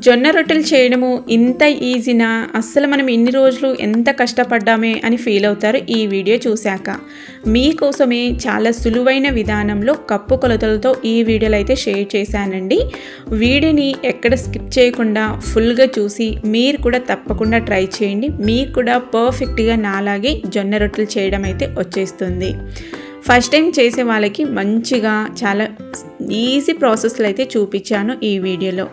జొన్న రొట్టెలు చేయడము ఇంత ఈజీనా? అస్సలు మనం ఇన్ని రోజులు ఎంత కష్టపడ్డామే అని ఫీల్ అవుతారు ఈ వీడియో చూశాక. మీకోసమే చాలా సులువైన విధానంలో కప్పు కొలతలతో ఈ వీడియోలు అయితే షేర్ చేశానండి. వీడియోని ఎక్కడ స్కిప్ చేయకుండా ఫుల్గా చూసి మీరు కూడా తప్పకుండా ట్రై చేయండి. మీకు కూడా పర్ఫెక్ట్గా నాలాగే జొన్న రొట్టెలు చేయడం అయితే వచ్చేస్తుంది. ఫస్ట్ టైం చేసే వాళ్ళకి మంచిగా చాలా ఈజీ ప్రాసెస్లు అయితే చూపించాను ఈ వీడియోలో.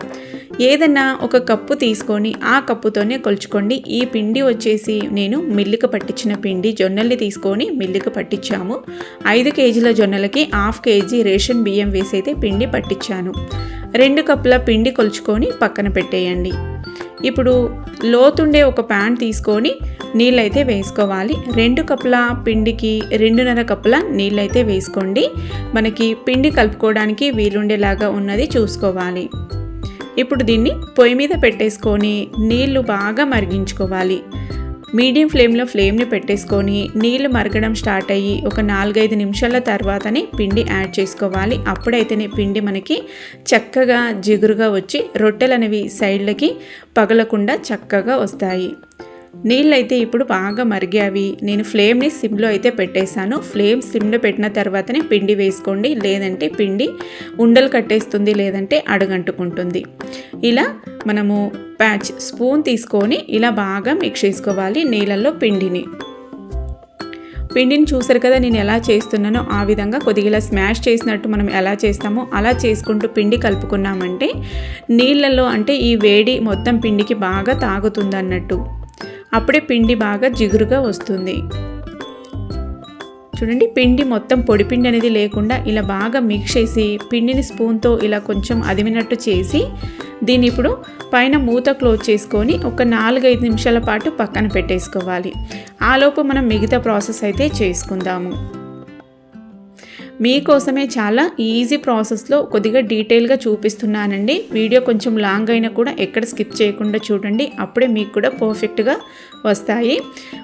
ఏదన్నా ఒక కప్పు తీసుకొని ఆ కప్పుతోనే కొలుచుకోండి. ఈ పిండి వచ్చేసి నేను మిల్లుకు పట్టించిన పిండి. జొన్నల్ని తీసుకొని మిల్లుకు పట్టించాము. ఐదు కేజీల జొన్నలకి హాఫ్ కేజీ రేషన్ బియ్యం వేసి అయితే పిండి పట్టించాను. రెండు కప్పుల పిండి కొలుచుకొని పక్కన పెట్టేయండి. ఇప్పుడు లోతుండే ఒక ప్యాన్ తీసుకొని నీళ్ళైతే వేసుకోవాలి. రెండు కప్పుల పిండికి రెండున్నర కప్పుల నీళ్ళైతే వేసుకోండి. మనకి పిండి కలుపుకోవడానికి వీలుండేలాగా ఉన్నది చూసుకోవాలి. ఇప్పుడు దీన్ని పొయ్యి మీద పెట్టేసుకొని నీళ్ళు బాగా మరిగించుకోవాలి. మీడియం ఫ్లేమ్లో ఫ్లేమ్ని పెట్టేసుకొని నీళ్ళు మరగడం స్టార్ట్ అయ్యి ఒక నాలుగైదు నిమిషాల తర్వాతనే పిండి యాడ్ చేసుకోవాలి. అప్పుడైతేనే పిండి మనకి చక్కగా జిగురుగా వచ్చి రొట్టెలు అనేవి సైడ్లకి పగలకుండా చక్కగా వస్తాయి. నీళ్ళైతే ఇప్పుడు బాగా మరిగావి. నేను ఫ్లేమ్ని సిమ్లో అయితే పెట్టేశాను. ఫ్లేమ్ సిమ్లో పెట్టిన తర్వాతనే పిండి వేసుకోండి. లేదంటే పిండి ఉండలు కట్టేస్తుంది లేదంటే అడగంటుకుంటుంది. ఇలా మనము ప్యాచ్ స్పూన్ తీసుకొని ఇలా బాగా మిక్స్ చేసుకోవాలి నీళ్ళల్లో పిండిని. పిండిని చూసారు కదా నేను ఎలా చేస్తున్నానో? ఆ విధంగా కొద్దిగా స్మాష్ చేసినట్టు మనం ఎలా చేస్తామో అలా చేసుకుంటూ పిండి కలుపుకున్నామంటే నీళ్ళల్లో అంటే ఈ వేడి మొత్తం పిండికి బాగా తాగుతుంది అన్నట్టు. అప్పుడే పిండి బాగా జిగురుగా వస్తుంది. చూడండి పిండి మొత్తం పొడి పిండి అనేది లేకుండా ఇలా బాగా మిక్స్ చేసి పిండిని స్పూన్తో ఇలా కొంచెం అదిమినట్టు చేసి దీన్ని ఇప్పుడు పైన మూత క్లోజ్ చేసుకొని ఒక నాలుగైదు నిమిషాల పాటు పక్కన పెట్టేసుకోవాలి. ఆలోపు మనం మిగతా ప్రాసెస్ అయితే చేసుకుందాము. మీకోసమే చాలా ఈజీ ప్రాసెస్లో కొద్దిగా డీటెయిల్గా చూపిస్తున్నానండి. వీడియో కొంచెం లాంగ్ అయినా కూడా ఎక్కడ స్కిప్ చేయకుండా చూడండి. అప్పుడే మీకు కూడా పర్ఫెక్ట్గా వస్తాయి.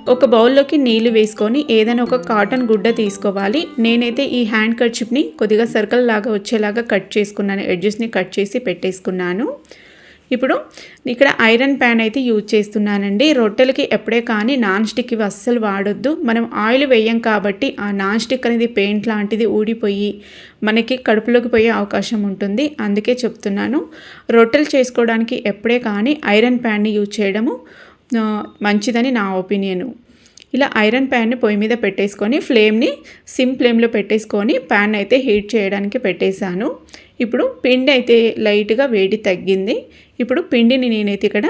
ఒక బౌల్లోకి నీళ్ళు వేసుకొని ఏదైనా ఒక కాటన్ గుడ్డ తీసుకోవాలి. నేనైతే ఈ హ్యాండ్ కర్చిప్ని కొద్దిగా సర్కిల్ లాగా వచ్చేలాగా కట్ చేసుకున్నాను. ఎడ్జెస్ని కట్ చేసి పెట్టేసుకున్నాను. ఇప్పుడు ఇక్కడ ఐరన్ ప్యాన్ అయితే యూజ్ చేస్తున్నానండి. రొట్టెలకి ఎప్పుడే కానీ నాన్ స్టిక్ ఇవి అస్సలు వాడొద్దు. మనం ఆయిల్ వేయం కాబట్టి ఆ నాన్ స్టిక్ అనేది పెయింట్ లాంటిది ఊడిపోయి మనకి కడుపులోకి పోయే అవకాశం ఉంటుంది. అందుకే చెప్తున్నాను. రొట్టెలు చేసుకోవడానికి ఎప్పుడే కానీ ఐరన్ ప్యాన్ని యూజ్ చేయడము మంచిదని నా ఒపీనియను. ఇలా ఐరన్ ప్యాన్ని పొయ్యి మీద పెట్టేసుకొని ఫ్లేమ్ని సిమ్ ఫ్లేమ్లో పెట్టేసుకొని ప్యాన్ అయితే హీట్ చేయడానికి పెట్టేశాను. ఇప్పుడు పిండి అయితే లైట్గా వేడి తగ్గింది. ఇప్పుడు పిండిని నేనైతే ఇక్కడ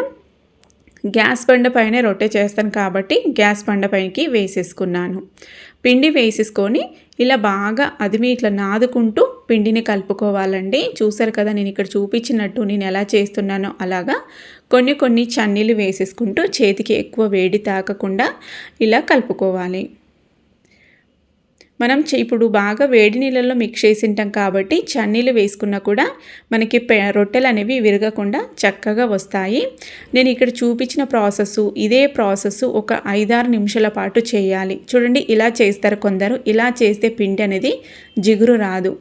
గ్యాస్ బండ పైన రొట్టె చేస్తాను కాబట్టి గ్యాస్ బండ పైనకి వేసేసుకున్నాను. పిండి వేసేసుకొని ఇలా బాగా అదిమి ఇట్లా నాదుకుంటూ పిండిని కలుపుకోవాలండి. చూసారు కదా నేను ఇక్కడ చూపించినట్టు నేను ఎలా చేస్తున్నానో అలాగా కొన్ని కొన్ని చన్నీలు వేసేసుకుంటూ చేతికి ఎక్కువ వేడి తాకకుండా ఇలా కలుపుకోవాలి. మనం ఇప్పుడు బాగా వేడి నీళ్ళల్లో మిక్స్ చేసి ఉంటాం కాబట్టి చన్నీళ్ళు వేసుకున్నా కూడా మనకి రొట్టెలు అనేవి విరగకుండా చక్కగా వస్తాయి. నేను ఇక్కడ చూపించిన ప్రాసెస్ ఇదే ప్రాసెస్ ఒక ఐదారు నిమిషాల పాటు చేయాలి. చూడండి ఇలా చేస్తారు కొందరు. ఇలా చేస్తే పిండి అనేది జిగురు రాదు.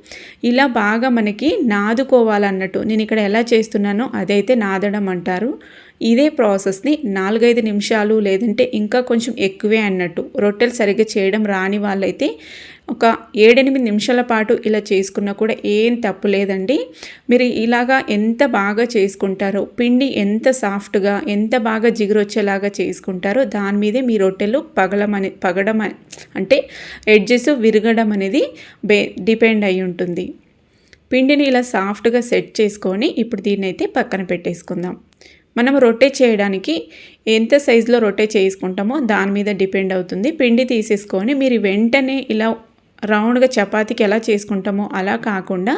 ఇలా బాగా మనకి నాదుకోవాలన్నట్టు. నేను ఇక్కడ ఎలా చేస్తున్నానో అదైతే నాదడం అంటారు. ఇదే ప్రాసెస్ని నాలుగైదు నిమిషాలు లేదంటే ఇంకా కొంచెం ఎక్కువే అన్నట్టు. రొట్టెలు సరిగ్గా చేయడం రాని వాళ్ళైతే ఒక ఏడెనిమిది నిమిషాల పాటు ఇలా చేసుకున్నా కూడా ఏం తప్పు లేదండి. మీరు ఇలాగా ఎంత బాగా చేసుకుంటారో పిండి ఎంత సాఫ్ట్గా ఎంత బాగా జిగురొచ్చేలాగా చేసుకుంటారో దాని మీదే మీ రొట్టెలు పగలమని పగడం అంటే ఎడ్జెస్ విరగడం అనేది బే డిపెండ్ అయి ఉంటుంది. పిండిని ఇలా సాఫ్ట్గా సెట్ చేసుకొని ఇప్పుడు దీన్ని అయితే పక్కన పెట్టేసుకుందాం. మనం రొట్టె చేయడానికి ఎంత సైజులో రొట్టె చేసుకుంటామో దాని మీద డిపెండ్ అవుతుంది. పిండి తీసేసుకొని మీరు వెంటనే ఇలా రౌండ్గా చపాతీకి ఎలా చేసుకుంటామో అలా కాకుండా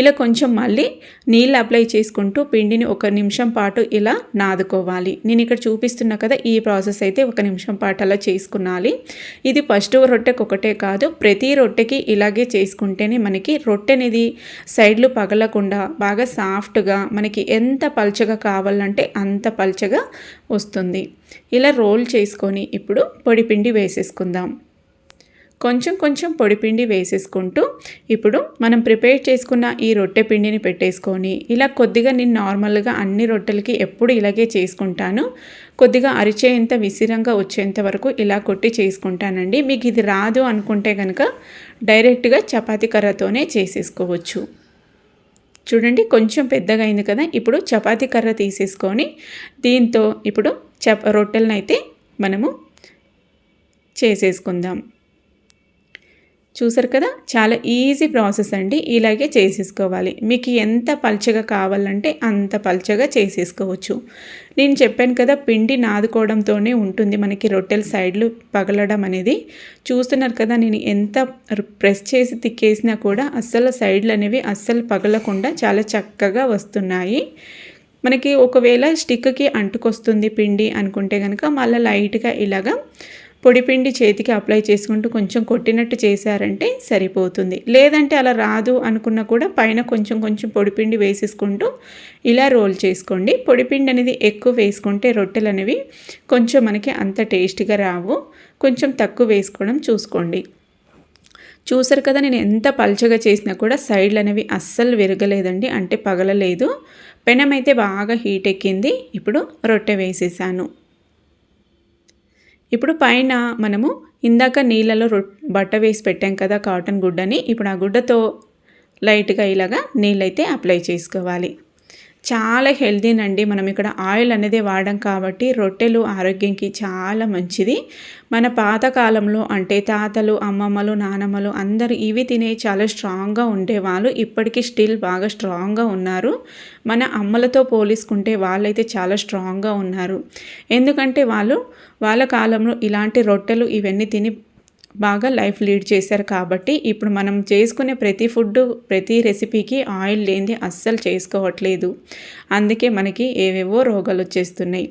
ఇలా కొంచెం మళ్ళీ నీళ్ళు అప్లై చేసుకుంటూ పిండిని ఒక నిమిషం పాటు ఇలా నాదుకోవాలి. నేను ఇక్కడ చూపిస్తున్నా కదా ఈ ప్రాసెస్ అయితే ఒక నిమిషం పాటు అలా చేసుకున్నాలి ఇది ఫస్ట్ రొట్టెకి ఒకటే కాదు ప్రతి రొట్టెకి ఇలాగే చేసుకుంటేనే మనకి రొట్టె అనేది సైడ్లు పగలకుండా బాగా సాఫ్ట్గా మనకి ఎంత పల్చగా కావాలంటే అంత పల్చగా వస్తుంది. ఇలా రోల్ చేసుకొని ఇప్పుడు పొడి పిండి వేసేసుకుందాం. కొంచెం కొంచెం పొడిపిండి వేసేసుకుంటూ ఇప్పుడు మనం ప్రిపేర్ చేసుకున్న ఈ రొట్టె పిండిని పెట్టేసుకొని ఇలా కొద్దిగా నేను నార్మల్గా అన్ని రొట్టెలకి ఎప్పుడు ఇలాగే చేసుకుంటాను. కొద్దిగా అరిచేంత విసిరంగా వచ్చేంత వరకు ఇలా కొట్టి చేసుకుంటానండి. మీకు ఇది రాదు అనుకుంటే కనుక డైరెక్ట్గా చపాతీ కర్రతోనే చేసేసుకోవచ్చు. చూడండి కొంచెం పెద్దగా అయింది కదా ఇప్పుడు చపాతీ కర్ర తీసేసుకొని దీంతో ఇప్పుడు చప రొట్టెలను అయితే మనము చేసేసుకుందాం. చూసారు కదా? చాలా ఈజీ ప్రాసెస్ అండి. ఇలాగే చేసేసుకోవాలి. మీకు ఎంత పల్చగా కావాలంటే అంత పల్చగా చేసేసుకోవచ్చు. నేను చెప్పాను కదా పిండి నాదుకోవడంతోనే ఉంటుంది మనకి రొట్టెల సైడ్లు పగలడం అనేది. చూస్తున్నారు కదా నేను ఎంత ప్రెస్ చేసి తిక్కేసినా కూడా అస్సలు సైడ్లు అనేవి అస్సలు పగలకుండా చాలా చక్కగా వస్తున్నాయి. మనకి ఒకవేళ స్టిక్కి అంటుకొస్తుంది పిండి అనుకుంటే కనుక మళ్ళీ లైట్గా ఇలాగా పొడిపిండి చేతికి అప్లై చేసుకుంటూ కొంచెం కొట్టినట్టు చేశారంటే సరిపోతుంది. లేదంటే అలా రాదు అనుకున్నా కూడా పైన కొంచెం కొంచెం పొడిపిండి వేసేసుకుంటూ ఇలా రోల్ చేసుకోండి. పొడిపిండి అనేది ఎక్కువ వేసుకుంటే రొట్టెలు అనేవి కొంచెం మనకి అంత టేస్ట్గా రావు. కొంచెం తక్కువ వేసుకోవడం చూసుకోండి. చూసారు కదా నేను ఎంత పల్చగా చేసినా కూడా సైడ్లు అనేవి అస్సలు విరగలేదండి అంటే పగలలేదు. పెనం అయితే బాగా హీట్ ఎక్కింది. ఇప్పుడు రొట్టె వేసేసాను. ఇప్పుడు పైన మనము ఇందాక నీళ్ళలో రొ బట్ట వేసి పెట్టాం కదా కాటన్ గుడ్డని. ఇప్పుడు ఆ గుడ్డతో లైట్గా ఇలాగా నీళ్ళైతే అప్లై చేసుకోవాలి. చాలా హెల్దీనండి. మనం ఇక్కడ ఆయిల్ అనేది వాడడం కాబట్టి రొట్టెలు ఆరోగ్యంకి చాలా మంచిది. మన పాతకాలంలో అంటే తాతలు అమ్మమ్మలు నానమ్మలు అందరూ ఇవి తినే చాలా స్ట్రాంగ్గా ఉండేవాళ్ళు. ఇప్పటికీ స్టిల్ బాగా స్ట్రాంగ్గా ఉన్నారు. మన అమ్మలతో పోలిసుకుంటే వాళ్ళైతే చాలా స్ట్రాంగ్గా ఉన్నారు. ఎందుకంటే వాళ్ళు వాళ్ళ కాలంలో ఇలాంటి రొట్టెలు ఇవన్నీ తిని బాగా లైఫ్ లీడ్ చేశారు కాబట్టి ఇప్పుడు మనం చేసుకునే ప్రతి ఫుడ్ ప్రతి రెసిపీకి ఆయిల్ లేనిది అస్సలు చేసుకోవట్లేదు. అందుకే మనకి ఏవేవో రోగాలు వచ్చేస్తున్నాయి.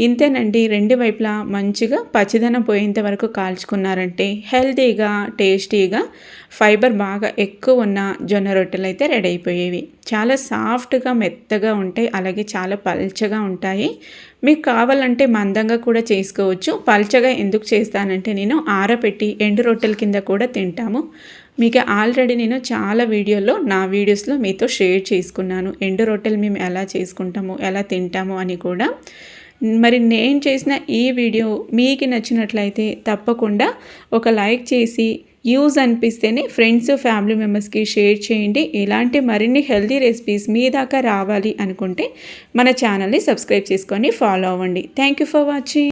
ఇంతేనండి రెండు వైపులా మంచిగా పచ్చిదనం పోయేంత వరకు కాల్చుకున్నారంటే హెల్తీగా టేస్టీగా ఫైబర్ బాగా ఎక్కువ ఉన్న జొన్న రొట్టెలు అయితే రెడీ అయిపోయేవి. చాలా సాఫ్ట్గా మెత్తగా ఉంటాయి. అలాగే చాలా పల్చగా ఉంటాయి. మీకు కావాలంటే మందంగా కూడా చేసుకోవచ్చు. పల్చగా ఎందుకు చేస్తానంటే నేను ఆరపెట్టి ఎండు రొట్టెల కింద కూడా తింటాము. మీకు ఆల్రెడీ నేను చాలా వీడియోల్లో నా వీడియోస్లో మీతో షేర్ చేసుకున్నాను. ఎండు రొట్టెలు మేము ఎలా చేసుకుంటాము ఎలా తింటాము అని కూడా. మరి నేను చేసిన ఈ వీడియో మీకు నచ్చినట్లయితే తప్పకుండా ఒక లైక్ చేసి యూజ్ అనిపిస్తేనే ఫ్రెండ్స్ ఫ్యామిలీ మెంబర్స్కి షేర్ చేయండి. ఇలాంటి మరిన్ని హెల్తీ రెసిపీస్ మీ దాకా రావాలి అనుకుంటే మన ఛానల్ని సబ్స్క్రైబ్ చేసుకొని ఫాలో అవ్వండి. Thank you for watching.